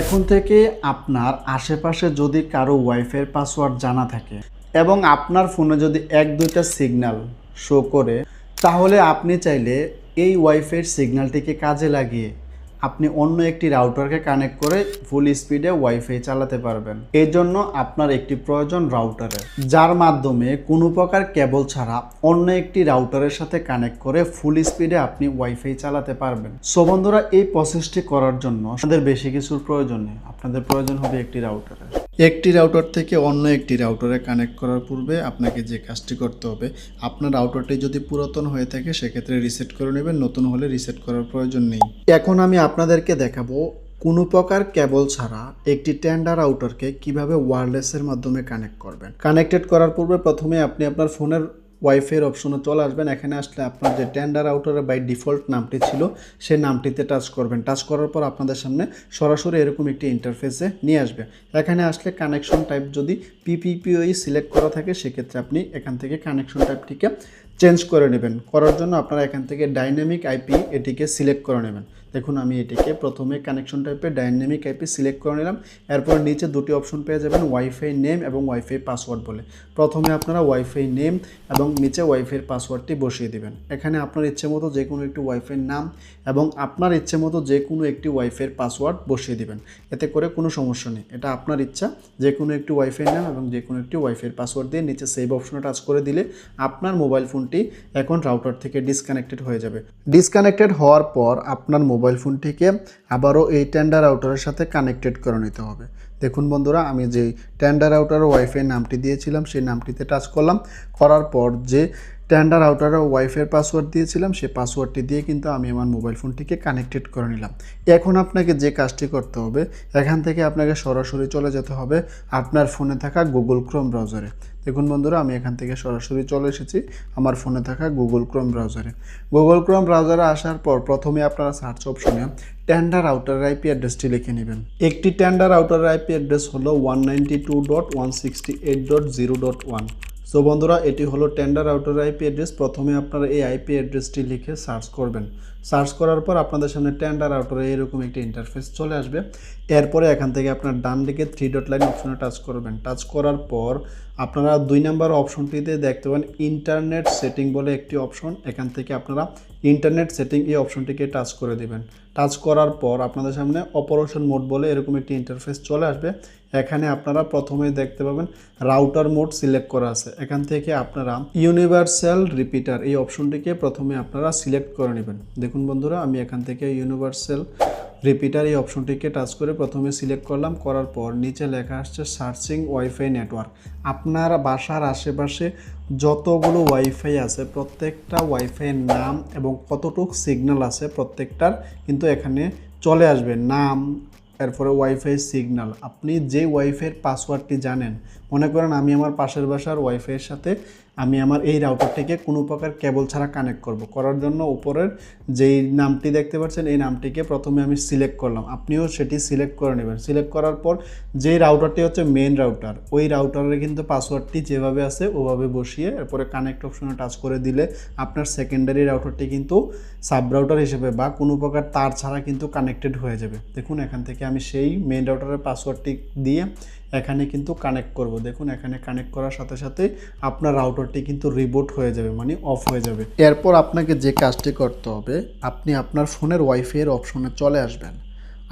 এখন থেকে আপনার আশেপাশে যদি কারও ওয়াইফাইয়ের পাসওয়ার্ড জানা থাকে এবং আপনার ফোনে যদি এক, দুইটা সিগন্যাল শো করে, তাহলে আপনি চাইলে এই ওয়াইফাইয়ের সিগন্যালটিকে কাজে লাগিয়ে আপনি অন্য একটি রাউটারকে কানেক্ট করে ফুল স্পিডে ওয়াইফাই চালাতে পারবেন। এর জন্য আপনার একটি প্রয়োজন রাউটারের যার মাধ্যমে কোনো প্রকার কেবল ছাড়া অন্য একটি রাউটারের সাথে কানেক্ট করে ফুল স্পিডে আপনি ওয়াইফাই চালাতে পারবেন। সো বন্ধুরা, এই প্রসেসটি করার জন্য আমাদের বেশি কিছুর প্রয়োজন নেই। আপনাদের প্রয়োজন হবে একটি রাউটারের একটি রাউটার থেকে অন্য একটি রাউটারে কানেক্ট করার পূর্বে আপনাকে যে কাজটি করতে হবে, আপনার রাউটারটি যদি পুরাতন হয়ে থাকে, সেক্ষেত্রে রিসেট করে নেবেন, নতুন হলে রিসেট করার প্রয়োজন নেই। এখন আমি আপনাদেরকে দেখাবো কোনো প্রকার কেবল ছাড়া একটি টেন্ডার রাউটারকে কীভাবে ওয়্যারলেসের মাধ্যমে কানেক্ট করবেন। কানেক্টেড করার পূর্বে প্রথমে আপনি আপনার ফোনের ওয়াইফাইয়ের অপশনে চলে আসবেন। এখানে আসলে আপনার যে টেন্ডার আউটারের বাই ডিফল্ট নামটি ছিল, সেই নামটিতে টাচ করবেন। টাচ করার পর আপনাদের সামনে সরাসরি এরকম একটি ইন্টারফেসে নিয়ে আসবে। এখানে আসলে কানেকশন টাইপ যদি পিপিপিওই সিলেক্ট করা থাকে, সেক্ষেত্রে আপনি এখান থেকে কানেকশন টাইপটিকে চেঞ্জ করে নেবেন। করার জন্য আপনারা এখান থেকে ডাইনামিক আইপি এটিকে সিলেক্ট করে নেবেন। দেখুন, আমি এটিকে প্রথমে কানেকশন টাইপে ডাইনামিক আইপি সিলেক্ট করে নিলাম। এরপর নিচে দুটি অপশন পেয়ে যাবেন ওয়াইফাই নেম এবং ওয়াইফাই পাসওয়ার্ড বলে। প্রথমে আপনারা ওয়াইফাই নেম এবং নিচে ওয়াইফাইয়ের পাসওয়ার্ডটি বসিয়ে দিবেন। এখানে আপনার ইচ্ছে মতো যে কোনো একটি ওয়াইফাইয়ের নাম এবং আপনার ইচ্ছে মতো যে কোনো একটি ওয়াইফাইয়ের পাসওয়ার্ড বসিয়ে দিবেন। এতে করে কোনো সমস্যা নেই। এটা আপনার ইচ্ছা, যে কোনো একটি ওয়াইফাইয়ের নাম এবং যে কোনো একটি ওয়াইফাইয়ের পাসওয়ার্ড দিয়ে নিচে সেভ অপশনে টাচ করে দিলে আপনার মোবাইল ফোনটি এখন রাউটার থেকে ডিসকানেক্টেড হয়ে যাবে। ডিসকানেক্টেড হওয়ার পর আপনার মোবাইল ফোনটিকে আবারও এই টেন্ডার রাউটারের সাথে কানেক্টেড করে নিতে হবে। দেখুন বন্ধুরা, আমি যেই টেন্ডার রাউটার ওয়াইফাই নামটি দিয়েছিলাম, সেই নামটিতে টাচ করলাম। করার পর যে টেন্ডার রাউটারের ওয়াইফাইয়ের পাসওয়ার্ড দিয়েছিলাম সেই পাসওয়ার্ডটি দিয়ে কিন্তু আমি আমার মোবাইল ফোনটিকে কানেক্টেড করে নিলাম। এখন আপনাকে যে কাজটি করতে হবে, এখান থেকে আপনাকে সরাসরি চলে যেতে হবে আপনার ফোনে থাকা গুগল ক্রোম ব্রাউজারে দেখুন বন্ধুরা, আমি এখান থেকে সরাসরি চলে এসেছি আমার ফোনে থাকা গুগল ক্রোম ব্রাউজারে গুগল ক্রোম ব্রাউজারে আসার পর প্রথমে আপনারা সার্চ অপশনে টেন্ডার আউটার আইপি অ্যাড্রেসটি লিখে নেবেন। একটি টেন্ডার আউটার আইপি অ্যাড্রেস হলো one ninety two dot one sixty eight dot zero dot one so বন্ধুরা, এটি হলো টেন্ডার আউটার আইপি অ্যাড্রেস প্রথমে আপনারা এই আইপি অ্যাড্রেসটি লিখে সার্চ করবেন। সার্চ করার পর আপনাদের সামনে টেন্ডার আউটারে এরকম একটি ইন্টারফেস চলে আসবে। এরপরে এখান থেকে আপনার ডান দিকে থ্রি ডট লাইন অপশনে টাচ করবেন। টাচ করার পর আপনারা দুই নাম্বার অপশনটিতে দেখতে পাবেন ইন্টারনেট সেটিং বলে একটি অপশন এখান থেকে আপনারা ইন্টারনেট সেটিং এই অপশনটিকে টাচ করে দেবেন। টাচ করার পর আপনাদের সামনে অপারেশন মোড বলে এরকম একটি ইন্টারফেস চলে আসবে। এখানে আপনারা প্রথমে দেখতে পাবেন রাউটার মোড সিলেক্ট করা আছে। এখান থেকে আপনারা ইউনিভার্সাল রিপিটার এই অপশনটিকে প্রথমে আপনারা সিলেক্ট করে নেবেন। দেখুন বন্ধুরা, আমি এখান থেকে ইউনিভার্সাল রিপিটার এই অপশনটিকে টাচ করে প্রথমে সিলেক্ট করলাম, করার পর নিচে লেখা আসছে সার্চিং ওয়াইফাই নেটওয়ার্ক আপনার বাসার আশেপাশে যতগুলো ওয়াইফাই আছে, প্রত্যেকটা ওয়াইফাইয়ের নাম এবং কতটুক সিগন্যাল আছে, প্রত্যেকটার কিন্তু এখানে চলে আসবে। নাম এরপরে ওয়াইফাই সিগন্যাল আপনি যে ওয়াইফাইয়ের পাসওয়ার্ডটি জানেন, মনে করেন আমি আমার পাশের বাসার ওয়াইফাইয়ের সাথে আমি আমার এই রাউটারটিকে কোনো প্রকার কেবল ছাড়া কানেক্ট করব। করার জন্য উপরের যেই নামটি দেখতে পাচ্ছেন, এই নামটিকে প্রথমে আমি সিলেক্ট করলাম। আপনিও সেটি সিলেক্ট করে নেবেন। সিলেক্ট করার পর যেই রাউটারটি হচ্ছে মেন রাউটার, ওই রাউটারের কিন্তু পাসওয়ার্ডটি যেভাবে আছে ওভাবে বসিয়ে এরপরে কানেক্ট অপশনে টাচ করে দিলে আপনার সেকেন্ডারি রাউটারটি কিন্তু সাব রাউটার হিসেবে বা কোনো প্রকার তার ছাড়া কিন্তু কানেক্টেড হয়ে যাবে। দেখুন, এখান থেকে আমি সেই মেন রাউটারের পাসওয়ার্ডটি দিয়ে এখানে কিন্তু কানেক্ট করব। দেখুন, এখানে কানেক্ট করার সাথে সাথে আপনার রাউটারটি কিন্তু রিবোট হয়ে যাবে মানে অফ হয়ে যাবে। এরপর আপনাকে যে কাজটি করতে হবে, আপনি আপনার ফোনের ওয়াইফাইয়ের অপশনে চলে আসবেন।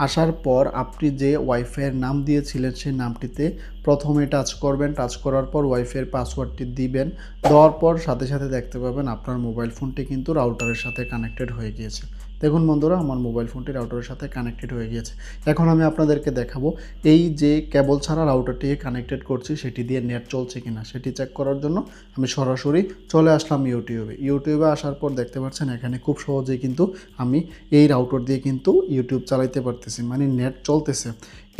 আসার পর আপনি যে ওয়াইফাইয়ের নাম দিয়েছিলেন, সেই নামটিতে প্রথমে টাচ করবেন। টাচ করার পর ওয়াইফাইয়ের পাসওয়ার্ডটি দিবেন। দেওয়ার পর সাথে সাথে দেখতে পাবেন আপনার মোবাইল ফোনটি কিন্তু রাউটারের সাথে কানেক্টেড হয়ে গিয়েছে। দেখুন বন্ধুরা, আমার মোবাইল ফোনটি রাউটারের সাথে কানেক্টেড হয়ে গিয়েছে। এখন আমি আপনাদেরকে দেখাবো, এই যে কেবল ছাড়া রাউটারটিকে কানেক্টেড করছি, সেটি দিয়ে নেট চলছে কিনা, সেটি চেক করার জন্য আমি সরাসরি চলে আসলাম ইউটিউবে। ইউটিউবে আসার পর দেখতে পাচ্ছেন, এখানে খুব সহজেই কিন্তু আমি এই রাউটার দিয়ে কিন্তু ইউটিউব চালাইতে পারতেছি মানে নেট চলতেছে।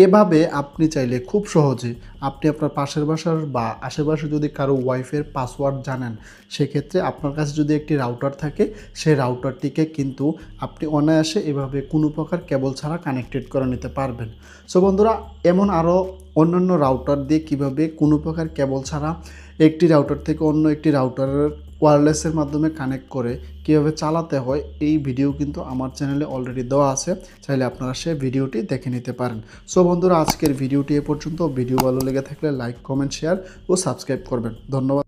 এভাবে আপনি চাইলে খুব সহজে আপনি আপনার পাশের বাসার বা আশেপাশে যদি কারও ওয়াইফের পাসওয়ার্ড জানেন, সেক্ষেত্রে আপনার কাছে যদি একটি রাউটার থাকে, সেই রাউটারটিকে কিন্তু আপনি অনায়াসে এভাবে কোনো প্রকার কেবল ছাড়া কানেক্টেড করে নিতে পারবেন। সো বন্ধুরা, এমন আরও অন্যান্য রাউটার দিয়ে কীভাবে কোনো প্রকার কেবল ছাড়া একটি রাউটার থেকে অন্য একটি রাউটারের ওয়্যারলেসের মাধ্যমে কানেক্ট করে কীভাবে চালাতে হয়, এই ভিডিও কিন্তু আমার চ্যানেলে অলরেডি দেওয়া আছে। চাইলে আপনারা সে ভিডিওটি দেখে নিতে পারেন। সো বন্ধুরা, আজকের ভিডিওটি এ পর্যন্ত। ভিডিও ভালো লেগে থাকলে লাইক কমেন্ট শেয়ার ও সাবস্ক্রাইব করবেন। ধন্যবাদ।